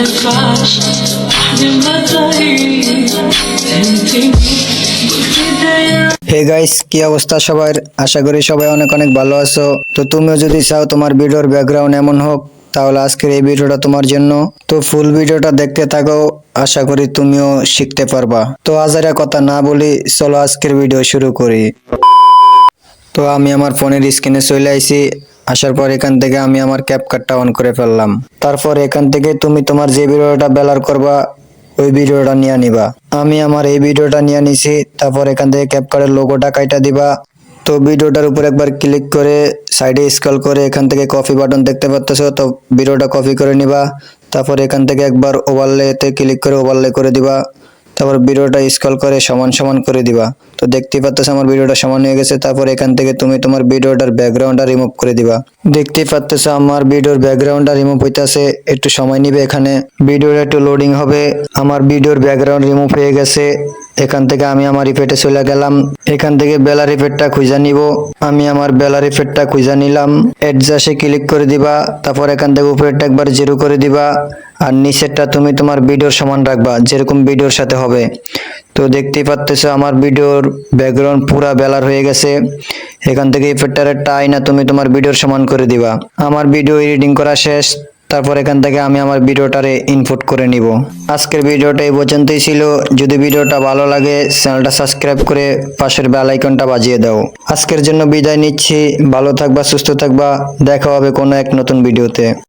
نفعش لحد ما طريق فهمتني بداية hey guys কি অবস্থা সবার আশা করি সবাই অনেক অনেক ভালো আছো তো তুমিও যদি চাও তোমার ভিডিওর ব্যাকগ্রাউন্ড এমন হোক তাহলে আজকের এই ভিডিওটা তোমার জন্য তো ফুল ভিডিওটা দেখতে থাকো আশা করি তুমিও শিখতে পারবা তো আজারা কথা না বলি চলো আজকের ভিডিও শুরু করি তো আমি আমার ফোনের স্ক্রিনে চলে আইছি আসার পর এখান থেকে আমি আমার ক্যাপকাটটা অন করে ফেললাম। তারপর এখান থেকে তুমি তোমার যে ভিডিওটা বেলার করবা, ওই ভিডিওটা নিয়ে নিবা। আমি আমার এই ভিডিওটা নিয়ে নিছি, তারপর এখান থেকে ক্যাপকার্ডের লোগোটা কাইটা দিবা। তো ভিডিওটার উপর একবার ক্লিক করে সাইডে স্ক্রল করে এখান থেকে কপি বাটন দেখতে পাচ্তেছো তো ভিডিওটা কপি করে নিবা। তারপর এখান থেকে একবার ওভারলেতে ক্লিক করে ওভারলে করে দিবা। তারপর ভিডিওটা স্ক্রল করে সমান সমান করে দিবা। তো দেখতেই পাচ্ছ আমার ভিডিওটা সমান হয়ে গেছে, তারপর এখান থেকে তুমি তোমার ভিডিওটার ব্যাকগ্রাউন্ডটা রিমুভ করে দিবা। দেখতেই পাচ্ছ আমার ভিডিওর ব্যাকগ্রাউন্ডটা রিমুভ হইতাছে, একটু সময় নিবে এখানে। ভিডিওটা একটু লোডিং হবে, আমার ভিডিওর ব্যাকগ্রাউন্ড রিমুভ হয়ে গেছে। এখান থেকে আমি আমার ইফেক্টে চলে গেলাম। এখান থেকে বেলার ইফেক্টটা খুঁজে নিব। আমি আমার বেলার ইফেক্টটা খুঁজে নিলাম। অ্যাডজাস্টে ক্লিক করে দিবা। তারপর এখান থেকে উপরেরটা একবার জিরো করে দিবা। আর নিচেরটা তুমি তোমার ভিডিওর সমান রাখবা, যেরকম ভিডিওর সাথে হবে। তো দেখতেই পাচ্তেছো আমার ভিডিওর ব্যাকগ্রাউন্ড পুরা বেলার হয়ে গেছে। এখান থেকে ইফেক্টার একটা আয়না তুমি তোমার ভিডিওর সমান করে দিবা। আমার ভিডিও এডিটিং করা শেষ, তারপর এখান থেকে আমি আমার ভিডিওটারে ইনপুট করে নিব। আজকের ভিডিওটা এই পর্যন্তই ছিল। যদি ভিডিওটা ভালো লাগে, চ্যানেলটা সাবস্ক্রাইব করে পাশের বেল আইকনটা বাজিয়ে দাও। আজকের জন্য বিদায় নিচ্ছি। ভালো থাকবা, সুস্থ থাকবা। দেখা হবে কোনো এক নতুন ভিডিওতে।